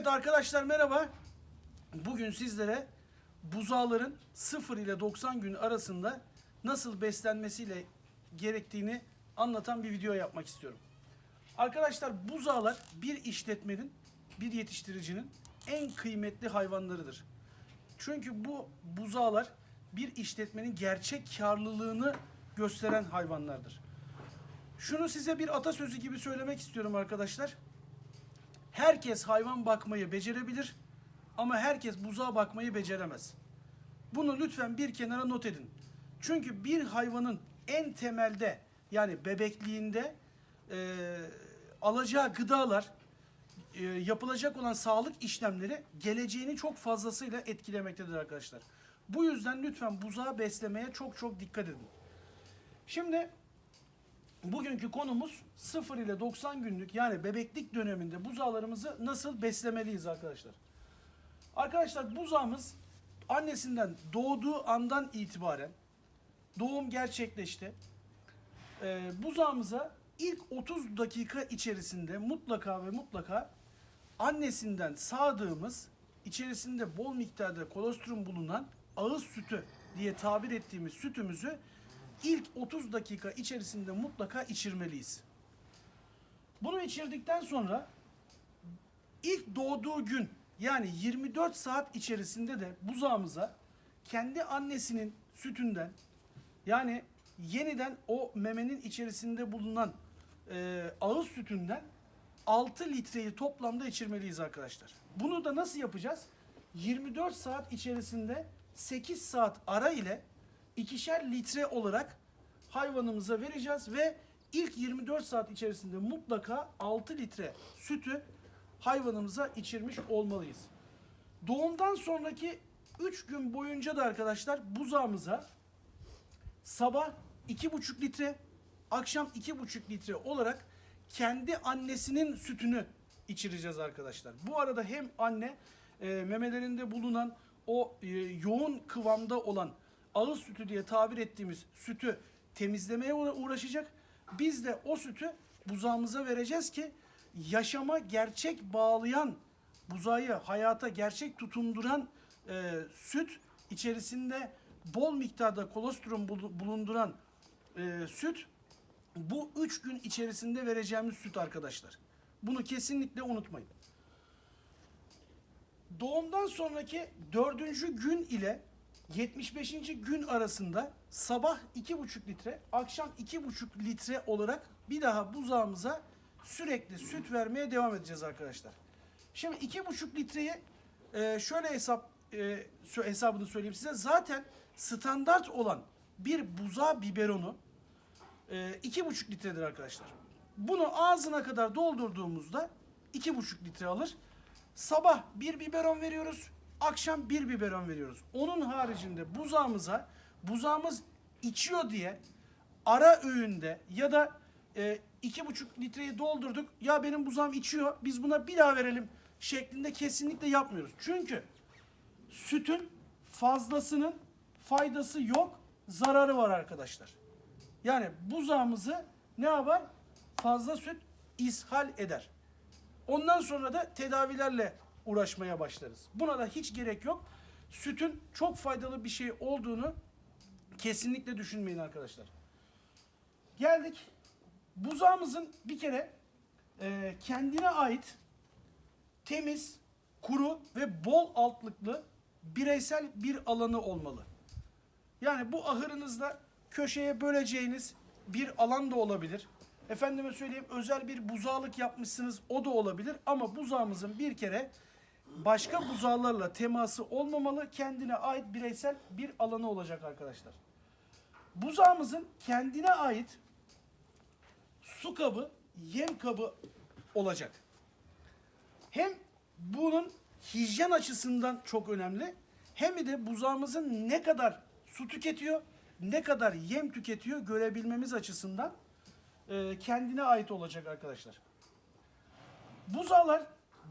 Evet arkadaşlar merhaba. Bugün sizlere buzağların 0 ile 90 gün arasında nasıl beslenmesiyle gerektiğini anlatan bir video yapmak istiyorum. Arkadaşlar buzağlar bir işletmenin, bir yetiştiricinin en kıymetli hayvanlarıdır. Çünkü bu buzağlar bir işletmenin gerçek karlılığını gösteren hayvanlardır. Şunu size bir atasözü gibi söylemek istiyorum arkadaşlar. Herkes hayvan bakmayı becerebilir ama herkes buzağa bakmayı beceremez. Bunu lütfen bir kenara not edin. Çünkü bir hayvanın en temelde yani bebekliğinde e, alacağı gıdalar, e, yapılacak olan sağlık işlemleri geleceğini çok fazlasıyla etkilemektedir arkadaşlar. Bu yüzden lütfen buzağı beslemeye çok çok dikkat edin. Şimdi Bugünkü konumuz 0 ile 90 günlük yani bebeklik döneminde buzağlarımızı nasıl beslemeliyiz arkadaşlar. Arkadaşlar buzağımız annesinden doğduğu andan itibaren doğum gerçekleşti. Ee, buzağımıza ilk 30 dakika içerisinde mutlaka ve mutlaka annesinden sağdığımız içerisinde bol miktarda kolostrum bulunan ağız sütü diye tabir ettiğimiz sütümüzü ilk 30 dakika içerisinde mutlaka içirmeliyiz. Bunu içirdikten sonra ilk doğduğu gün yani 24 saat içerisinde de buzağımıza kendi annesinin sütünden yani yeniden o memenin içerisinde bulunan e, ağız sütünden 6 litreyi toplamda içirmeliyiz arkadaşlar. Bunu da nasıl yapacağız? 24 saat içerisinde 8 saat ara ile ikişer litre olarak hayvanımıza vereceğiz ve ilk 24 saat içerisinde mutlaka 6 litre sütü hayvanımıza içirmiş olmalıyız. Doğumdan sonraki 3 gün boyunca da arkadaşlar buzağımıza sabah 2,5 litre, akşam 2,5 litre olarak kendi annesinin sütünü içireceğiz arkadaşlar. Bu arada hem anne e, memelerinde bulunan o e, yoğun kıvamda olan ağız sütü diye tabir ettiğimiz sütü temizlemeye uğra- uğraşacak. Biz de o sütü buzağımıza vereceğiz ki yaşama gerçek bağlayan buzağı hayata gerçek tutunduran e, süt içerisinde bol miktarda kolostrum bulu- bulunduran e, süt bu 3 gün içerisinde vereceğimiz süt arkadaşlar. Bunu kesinlikle unutmayın. Doğumdan sonraki dördüncü gün ile 75. gün arasında sabah 2,5 litre, akşam 2,5 litre olarak bir daha buzağımıza sürekli süt vermeye devam edeceğiz arkadaşlar. Şimdi 2,5 litreyi e, şöyle hesap e, hesabını söyleyeyim size. Zaten standart olan bir buzağı biberonu e, iki buçuk litredir arkadaşlar. Bunu ağzına kadar doldurduğumuzda iki buçuk litre alır. Sabah bir biberon veriyoruz. Akşam bir biberon veriyoruz. Onun haricinde buzağımıza buzağımız içiyor diye ara öğünde ya da e, iki buçuk litreyi doldurduk. Ya benim buzağım içiyor. Biz buna bir daha verelim şeklinde kesinlikle yapmıyoruz. Çünkü sütün fazlasının faydası yok, zararı var arkadaşlar. Yani buzağımızı ne yapar? Fazla süt ishal eder. Ondan sonra da tedavilerle uğraşmaya başlarız. Buna da hiç gerek yok. Sütün çok faydalı bir şey olduğunu kesinlikle düşünmeyin arkadaşlar. Geldik. Buzağımızın bir kere e, kendine ait temiz, kuru ve bol altlıklı bireysel bir alanı olmalı. Yani bu ahırınızda köşeye böleceğiniz bir alan da olabilir. Efendime söyleyeyim özel bir buzağlık yapmışsınız o da olabilir. Ama buzağımızın bir kere başka buzağlarla teması olmamalı. Kendine ait bireysel bir alanı olacak arkadaşlar. Buzağımızın kendine ait su kabı, yem kabı olacak. Hem bunun hijyen açısından çok önemli hem de buzağımızın ne kadar su tüketiyor, ne kadar yem tüketiyor görebilmemiz açısından e, kendine ait olacak arkadaşlar. Buzağlar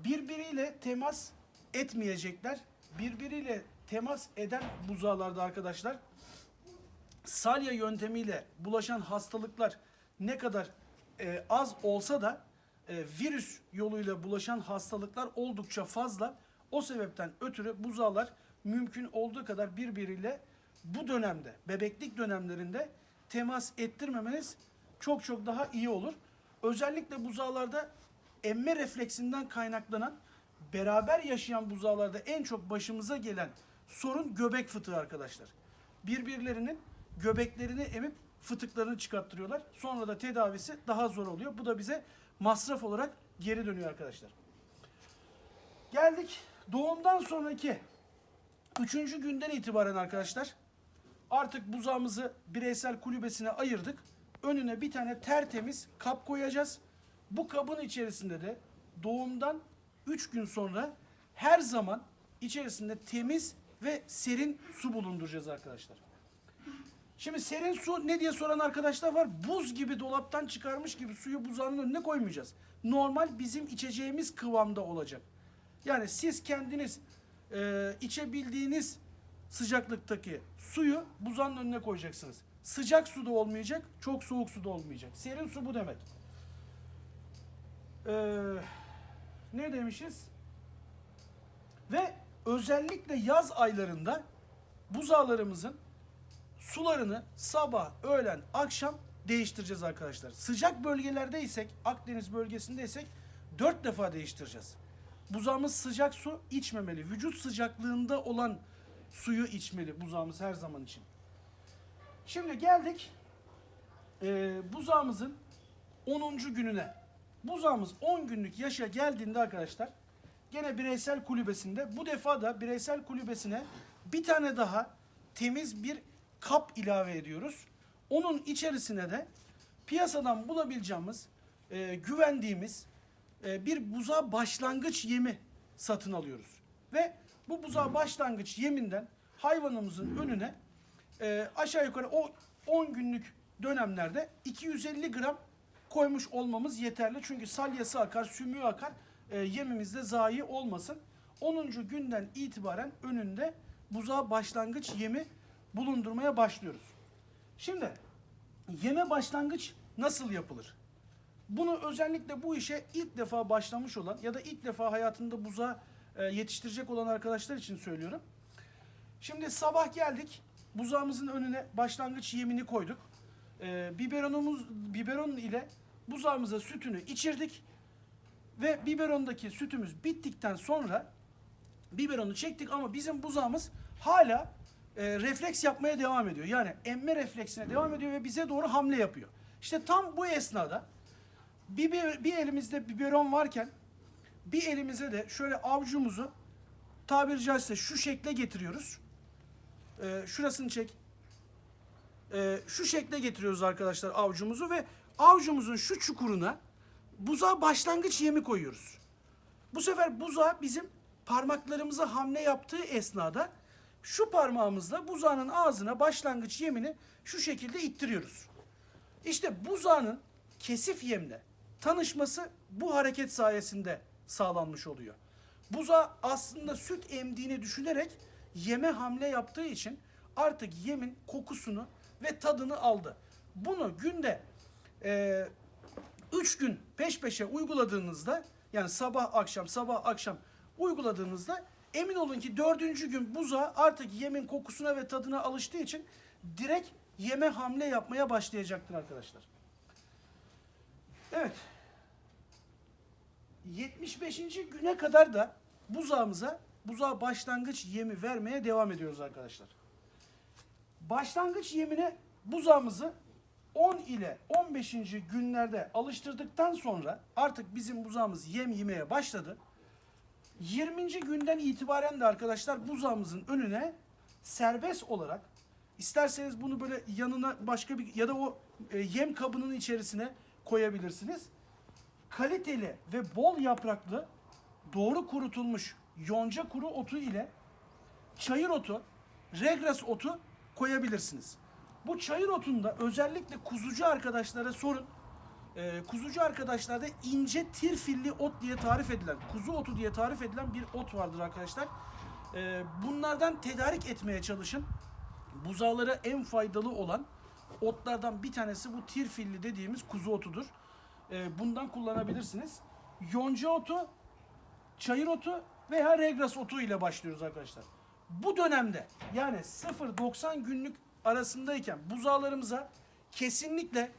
birbiriyle temas etmeyecekler. Birbiriyle temas eden buzağlarda arkadaşlar salya yöntemiyle bulaşan hastalıklar ne kadar e, az olsa da e, virüs yoluyla bulaşan hastalıklar oldukça fazla. O sebepten ötürü buzağlar mümkün olduğu kadar birbiriyle bu dönemde, bebeklik dönemlerinde temas ettirmemeniz çok çok daha iyi olur. Özellikle buzağlarda emme refleksinden kaynaklanan beraber yaşayan buzağlarda en çok başımıza gelen sorun göbek fıtığı arkadaşlar. Birbirlerinin göbeklerini emip fıtıklarını çıkarttırıyorlar. Sonra da tedavisi daha zor oluyor. Bu da bize masraf olarak geri dönüyor arkadaşlar. Geldik doğumdan sonraki üçüncü günden itibaren arkadaşlar artık buzağımızı bireysel kulübesine ayırdık. Önüne bir tane tertemiz kap koyacağız. Bu kabın içerisinde de doğumdan 3 gün sonra her zaman içerisinde temiz ve serin su bulunduracağız arkadaşlar. Şimdi serin su ne diye soran arkadaşlar var. Buz gibi dolaptan çıkarmış gibi suyu buzağının önüne koymayacağız. Normal bizim içeceğimiz kıvamda olacak. Yani siz kendiniz e, içebildiğiniz sıcaklıktaki suyu buzağın önüne koyacaksınız. Sıcak su da olmayacak, çok soğuk su da olmayacak. Serin su bu demek. Ee, ne demişiz? Ve özellikle yaz aylarında buzağlarımızın sularını sabah, öğlen, akşam değiştireceğiz arkadaşlar. Sıcak bölgelerdeysek, Akdeniz bölgesindeysek 4 defa değiştireceğiz. Buzağımız sıcak su içmemeli. Vücut sıcaklığında olan suyu içmeli buzağımız her zaman için. Şimdi geldik e, buzağımızın 10. gününe. Buzağımız 10 günlük yaşa geldiğinde arkadaşlar gene bireysel kulübesinde bu defa da bireysel kulübesine bir tane daha temiz bir kap ilave ediyoruz. Onun içerisine de piyasadan bulabileceğimiz, e, güvendiğimiz e, bir buzağı başlangıç yemi satın alıyoruz. Ve bu buzağı başlangıç yeminden hayvanımızın önüne e, aşağı yukarı o 10 günlük dönemlerde 250 gram koymuş olmamız yeterli. Çünkü salyası akar, sümüğü akar, e, yemimizde zayi olmasın. 10. günden itibaren önünde buzağa başlangıç yemi bulundurmaya başlıyoruz. Şimdi yeme başlangıç nasıl yapılır? Bunu özellikle bu işe ilk defa başlamış olan ya da ilk defa hayatında buzağı e, yetiştirecek olan arkadaşlar için söylüyorum. Şimdi sabah geldik. Buzağımızın önüne başlangıç yemini koyduk. E, biberonumuz biberon ile buzağımıza sütünü içirdik. Ve biberondaki sütümüz bittikten sonra biberonu çektik ama bizim buzağımız hala e, refleks yapmaya devam ediyor. Yani emme refleksine devam ediyor ve bize doğru hamle yapıyor. İşte tam bu esnada bir, bir, elimizde biberon varken bir elimize de şöyle avucumuzu tabiri caizse şu şekle getiriyoruz. Ee, şurasını çek. Ee, şu şekle getiriyoruz arkadaşlar avucumuzu ve avucumuzun şu çukuruna buzağa başlangıç yemi koyuyoruz. Bu sefer buzağı bizim parmaklarımıza hamle yaptığı esnada şu parmağımızla buzağının ağzına başlangıç yemini şu şekilde ittiriyoruz. İşte buzağının kesif yemle tanışması bu hareket sayesinde sağlanmış oluyor. Buzağı aslında süt emdiğini düşünerek yeme hamle yaptığı için artık yemin kokusunu ve tadını aldı. Bunu günde 3 gün peş peşe uyguladığınızda yani sabah akşam sabah akşam uyguladığınızda emin olun ki dördüncü gün buzağı artık yemin kokusuna ve tadına alıştığı için direkt yeme hamle yapmaya başlayacaktır arkadaşlar. Evet. 75. güne kadar da buzağımıza buzağa başlangıç yemi vermeye devam ediyoruz arkadaşlar. Başlangıç yemine buzağımızı 10 ile 15. günlerde alıştırdıktan sonra artık bizim buzağımız yem yemeye başladı. 20. günden itibaren de arkadaşlar buzağımızın önüne serbest olarak isterseniz bunu böyle yanına başka bir ya da o e, yem kabının içerisine koyabilirsiniz. Kaliteli ve bol yapraklı doğru kurutulmuş yonca kuru otu ile çayır otu, regras otu koyabilirsiniz. Bu çayır otunda özellikle kuzucu arkadaşlara sorun. Ee, kuzucu arkadaşlarda ince tirfilli ot diye tarif edilen, kuzu otu diye tarif edilen bir ot vardır arkadaşlar. Ee, bunlardan tedarik etmeye çalışın. Buzağlara en faydalı olan otlardan bir tanesi bu tirfilli dediğimiz kuzu otudur. e, bundan kullanabilirsiniz. Yonca otu, çayır otu veya regras otu ile başlıyoruz arkadaşlar. Bu dönemde yani 0-90 günlük arasındayken buzağlarımıza kesinlikle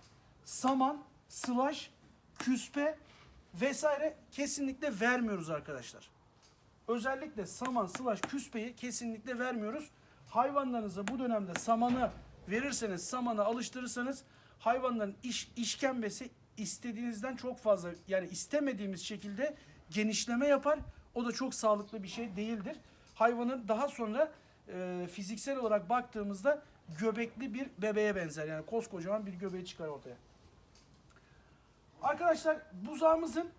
saman, sılaş, küspe vesaire kesinlikle vermiyoruz arkadaşlar. Özellikle saman, sılaş, küspeyi kesinlikle vermiyoruz. Hayvanlarınıza bu dönemde samanı verirseniz, samanı alıştırırsanız hayvanların iş, işkembesi istediğinizden çok fazla yani istemediğimiz şekilde genişleme yapar. O da çok sağlıklı bir şey değildir. Hayvanın daha sonra e, fiziksel olarak baktığımızda göbekli bir bebeğe benzer. Yani koskocaman bir göbeği çıkar ortaya. Arkadaşlar buzağımızın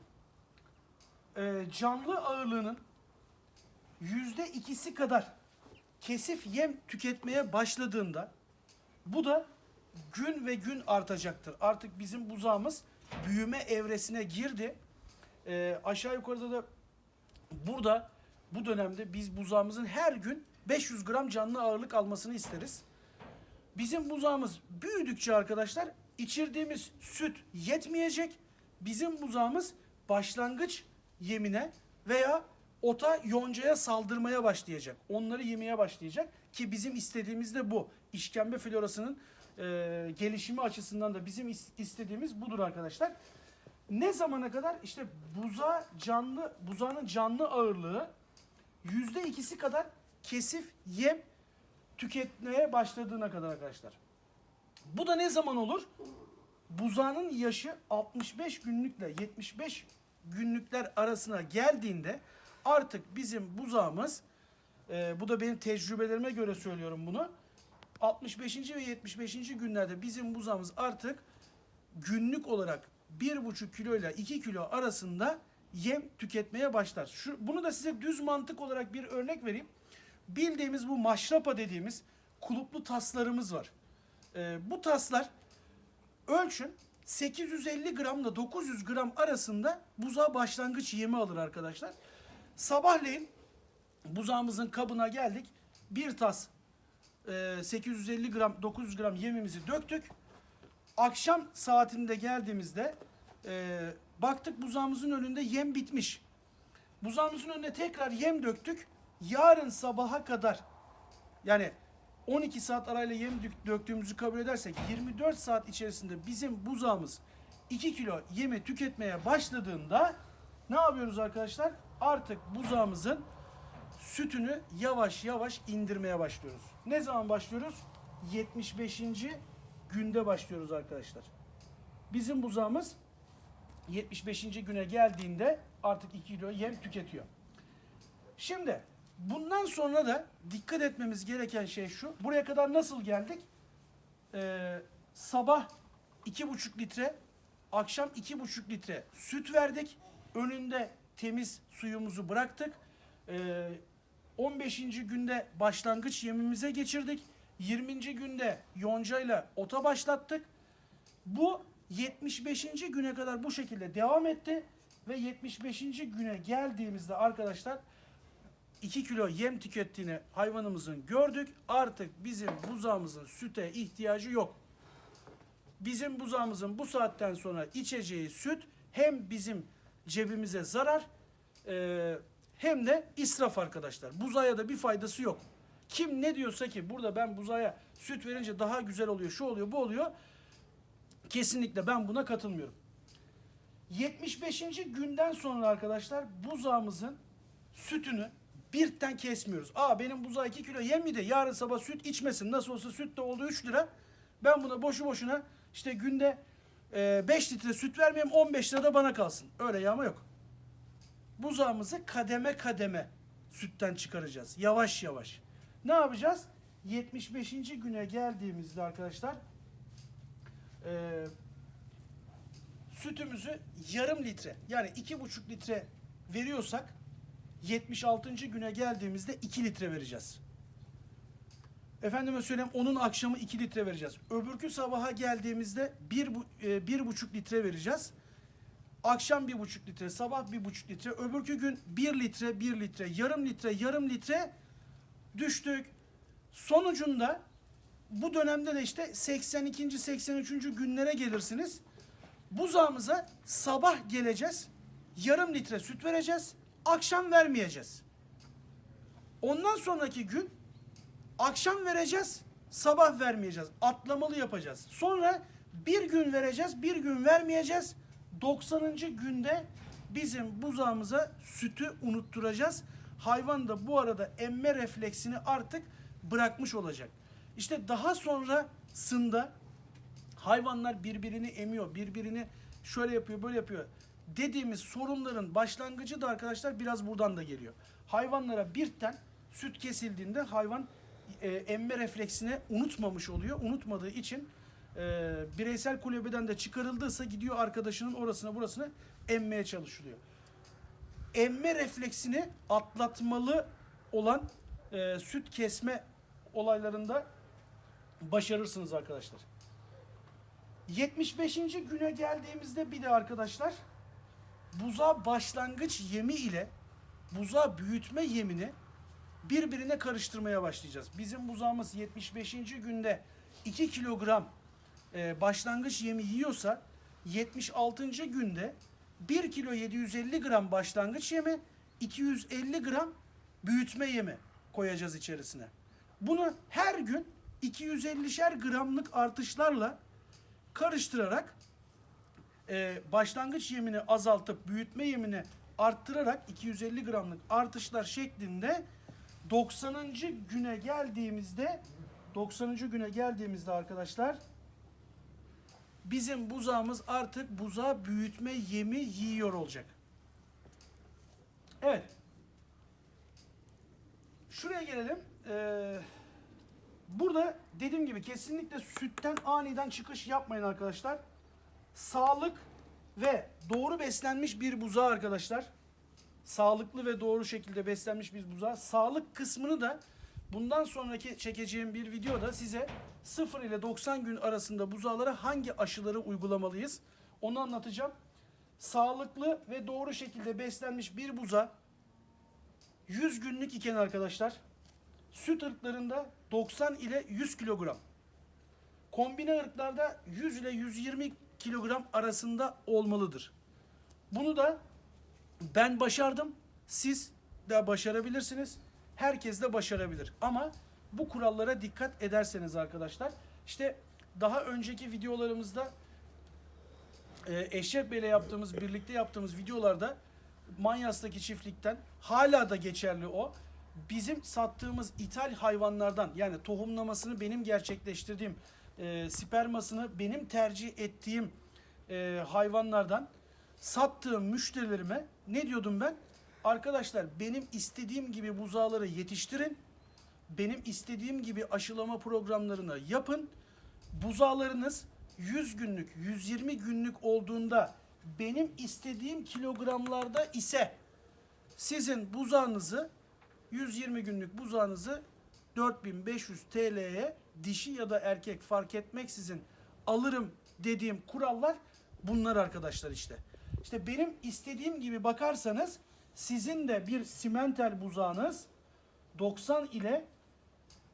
e, canlı ağırlığının yüzde ikisi kadar kesif yem tüketmeye başladığında bu da gün ve gün artacaktır. Artık bizim buzağımız büyüme evresine girdi. E, aşağı yukarıda da burada bu dönemde biz buzağımızın her gün 500 gram canlı ağırlık almasını isteriz. Bizim buzağımız büyüdükçe arkadaşlar içirdiğimiz süt yetmeyecek. Bizim buzağımız başlangıç yemine veya ota yoncaya saldırmaya başlayacak. Onları yemeye başlayacak ki bizim istediğimiz de bu. İşkembe florasının e, gelişimi açısından da bizim is- istediğimiz budur arkadaşlar. Ne zamana kadar? İşte buza canlı, buzağının canlı ağırlığı yüzde ikisi kadar kesif yem tüketmeye başladığına kadar arkadaşlar. Bu da ne zaman olur? Buzağının yaşı 65 günlükle 75 günlükler arasına geldiğinde artık bizim buzağımız e, bu da benim tecrübelerime göre söylüyorum bunu. 65. ve 75. günlerde bizim buzağımız artık günlük olarak 1,5 kilo ile 2 kilo arasında yem tüketmeye başlar. Şu, bunu da size düz mantık olarak bir örnek vereyim. Bildiğimiz bu maşrapa dediğimiz kuluplu taslarımız var. Ee, bu taslar ölçün 850 gramla 900 gram arasında buzağa başlangıç yemi alır arkadaşlar. Sabahleyin buzağımızın kabına geldik. Bir tas e, 850 gram 900 gram yemimizi döktük. Akşam saatinde geldiğimizde e, baktık buzağımızın önünde yem bitmiş. Buzağımızın önüne tekrar yem döktük. Yarın sabaha kadar yani 12 saat arayla yem dök- döktüğümüzü kabul edersek 24 saat içerisinde bizim buzağımız 2 kilo yemi tüketmeye başladığında ne yapıyoruz arkadaşlar? Artık buzağımızın sütünü yavaş yavaş indirmeye başlıyoruz. Ne zaman başlıyoruz? 75. günde başlıyoruz arkadaşlar. Bizim buzağımız 75. güne geldiğinde artık 2 kilo yem tüketiyor. Şimdi bundan sonra da dikkat etmemiz gereken şey şu. Buraya kadar nasıl geldik? Ee, sabah 2,5 litre, akşam 2,5 litre süt verdik. Önünde temiz suyumuzu bıraktık. Ee, 15. günde başlangıç yemimize geçirdik. 20. günde yoncayla ota başlattık. Bu 75. güne kadar bu şekilde devam etti ve 75. güne geldiğimizde arkadaşlar 2 kilo yem tükettiğini hayvanımızın gördük. Artık bizim buzağımızın süte ihtiyacı yok. Bizim buzağımızın bu saatten sonra içeceği süt hem bizim cebimize zarar e, hem de israf arkadaşlar. Buzağa da bir faydası yok. Kim ne diyorsa ki burada ben buzağa süt verince daha güzel oluyor, şu oluyor, bu oluyor. Kesinlikle ben buna katılmıyorum. 75. günden sonra arkadaşlar buzağımızın sütünü birden kesmiyoruz. Aa benim buzağı 2 kilo yem mi de yarın sabah süt içmesin. Nasıl olsa süt de oldu 3 lira. Ben buna boşu boşuna işte günde 5 litre süt vermeyeyim 15 lira da bana kalsın. Öyle yağma yok. Buzağımızı kademe kademe sütten çıkaracağız. Yavaş yavaş. Ne yapacağız? 75. güne geldiğimizde arkadaşlar eee sütümüzü yarım litre yani iki buçuk litre veriyorsak 76. güne geldiğimizde 2 litre vereceğiz. Efendime söyleyeyim onun akşamı 2 litre vereceğiz. Öbürkü sabaha geldiğimizde 1 bir, e, bir buçuk litre vereceğiz. Akşam bir buçuk litre, sabah bir buçuk litre. Öbürkü gün 1 litre, 1 litre, yarım litre, yarım litre düştük. Sonucunda bu dönemde de işte 82. 83. günlere gelirsiniz. Buzağımıza sabah geleceğiz. Yarım litre süt vereceğiz. Akşam vermeyeceğiz. Ondan sonraki gün akşam vereceğiz. Sabah vermeyeceğiz. Atlamalı yapacağız. Sonra bir gün vereceğiz. Bir gün vermeyeceğiz. 90. günde bizim buzağımıza sütü unutturacağız. Hayvan da bu arada emme refleksini artık bırakmış olacak. İşte daha sonrasında hayvanlar birbirini emiyor, birbirini şöyle yapıyor, böyle yapıyor dediğimiz sorunların başlangıcı da arkadaşlar biraz buradan da geliyor. Hayvanlara birden süt kesildiğinde hayvan e, emme refleksini unutmamış oluyor. Unutmadığı için e, bireysel kulübeden de çıkarıldıysa gidiyor arkadaşının orasına burasına emmeye çalışılıyor. Emme refleksini atlatmalı olan e, süt kesme olaylarında başarırsınız arkadaşlar. 75. güne geldiğimizde bir de arkadaşlar buza başlangıç yemi ile buza büyütme yemini birbirine karıştırmaya başlayacağız. Bizim buzağımız 75. günde 2 kilogram e, başlangıç yemi yiyorsa 76. günde 1 kilo 750 gram başlangıç yemi 250 gram büyütme yemi koyacağız içerisine. Bunu her gün 250'şer gramlık artışlarla karıştırarak e, başlangıç yemini azaltıp büyütme yemini arttırarak 250 gramlık artışlar şeklinde 90. güne geldiğimizde 90. güne geldiğimizde arkadaşlar bizim buzağımız artık buzağı büyütme yemi yiyor olacak. Evet. Şuraya gelelim. Ee, burada dediğim gibi kesinlikle sütten aniden çıkış yapmayın arkadaşlar. Sağlık ve doğru beslenmiş bir buzağı arkadaşlar. Sağlıklı ve doğru şekilde beslenmiş bir buzağı. Sağlık kısmını da bundan sonraki çekeceğim bir videoda size 0 ile 90 gün arasında buzağlara hangi aşıları uygulamalıyız onu anlatacağım. Sağlıklı ve doğru şekilde beslenmiş bir buza 100 günlük iken arkadaşlar süt ırklarında 90 ile 100 kilogram. Kombine ırklarda 100 ile 120 kilogram arasında olmalıdır. Bunu da ben başardım. Siz de başarabilirsiniz. Herkes de başarabilir. Ama bu kurallara dikkat ederseniz arkadaşlar. işte daha önceki videolarımızda e, Eşref Bey'le yaptığımız, birlikte yaptığımız videolarda Manyas'taki çiftlikten hala da geçerli o. Bizim sattığımız ithal hayvanlardan yani tohumlamasını benim gerçekleştirdiğim, e, spermasını benim tercih ettiğim e, hayvanlardan sattığım müşterilerime ne diyordum ben? Arkadaşlar benim istediğim gibi buzağları yetiştirin. Benim istediğim gibi aşılama programlarını yapın. Buzağlarınız 100 günlük, 120 günlük olduğunda benim istediğim kilogramlarda ise sizin buzağınızı 120 günlük buzağınızı 4500 TL'ye dişi ya da erkek fark etmeksizin alırım dediğim kurallar bunlar arkadaşlar işte. İşte benim istediğim gibi bakarsanız sizin de bir simental buzağınız 90 ile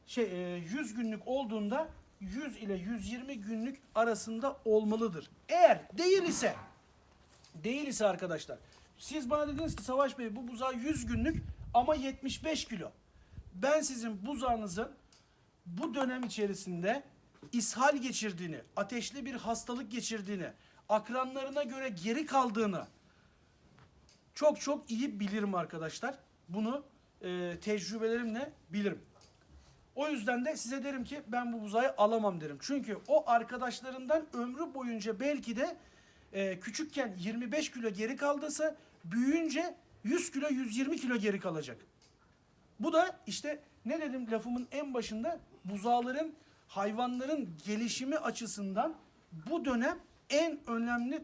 şey e, 100 günlük olduğunda 100 ile 120 günlük arasında olmalıdır. Eğer değil ise değil ise arkadaşlar siz bana dediniz ki Savaş Bey bu buzağı 100 günlük ama 75 kilo. Ben sizin buzağınızın bu dönem içerisinde ishal geçirdiğini, ateşli bir hastalık geçirdiğini, akranlarına göre geri kaldığını çok çok iyi bilirim arkadaşlar. Bunu e, tecrübelerimle bilirim. O yüzden de size derim ki ben bu buzağı alamam derim. Çünkü o arkadaşlarından ömrü boyunca belki de e, küçükken 25 kilo geri kaldıysa büyüyünce 100 kilo 120 kilo geri kalacak. Bu da işte ne dedim lafımın en başında buzağların hayvanların gelişimi açısından bu dönem en önemli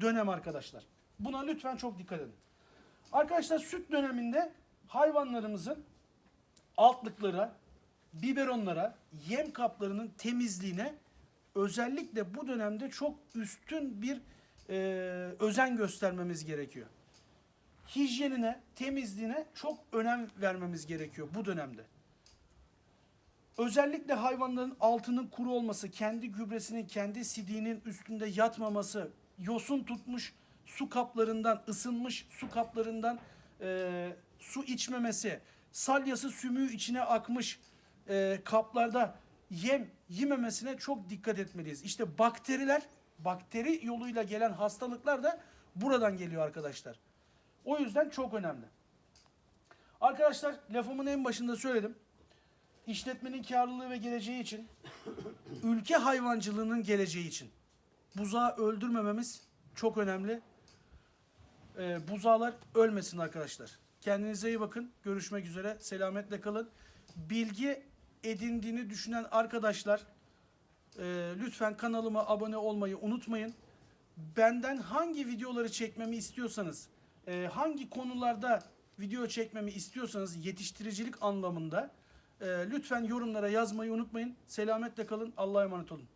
dönem arkadaşlar. Buna lütfen çok dikkat edin. Arkadaşlar süt döneminde hayvanlarımızın altlıklara, biberonlara, yem kaplarının temizliğine özellikle bu dönemde çok üstün bir e, özen göstermemiz gerekiyor. Hijyenine, temizliğine çok önem vermemiz gerekiyor bu dönemde. Özellikle hayvanların altının kuru olması, kendi gübresinin, kendi sidiğinin üstünde yatmaması, yosun tutmuş su kaplarından, ısınmış su kaplarından e, su içmemesi, salyası sümüğü içine akmış e, kaplarda yem yememesine çok dikkat etmeliyiz. İşte bakteriler, bakteri yoluyla gelen hastalıklar da buradan geliyor arkadaşlar. O yüzden çok önemli. Arkadaşlar lafımın en başında söyledim. İşletmenin karlılığı ve geleceği için, ülke hayvancılığının geleceği için buzağı öldürmememiz çok önemli. Ee, buzağlar ölmesin arkadaşlar. Kendinize iyi bakın. Görüşmek üzere. Selametle kalın. Bilgi edindiğini düşünen arkadaşlar e, lütfen kanalıma abone olmayı unutmayın. Benden hangi videoları çekmemi istiyorsanız, e, hangi konularda video çekmemi istiyorsanız yetiştiricilik anlamında e, lütfen yorumlara yazmayı unutmayın. Selametle kalın. Allah'a emanet olun.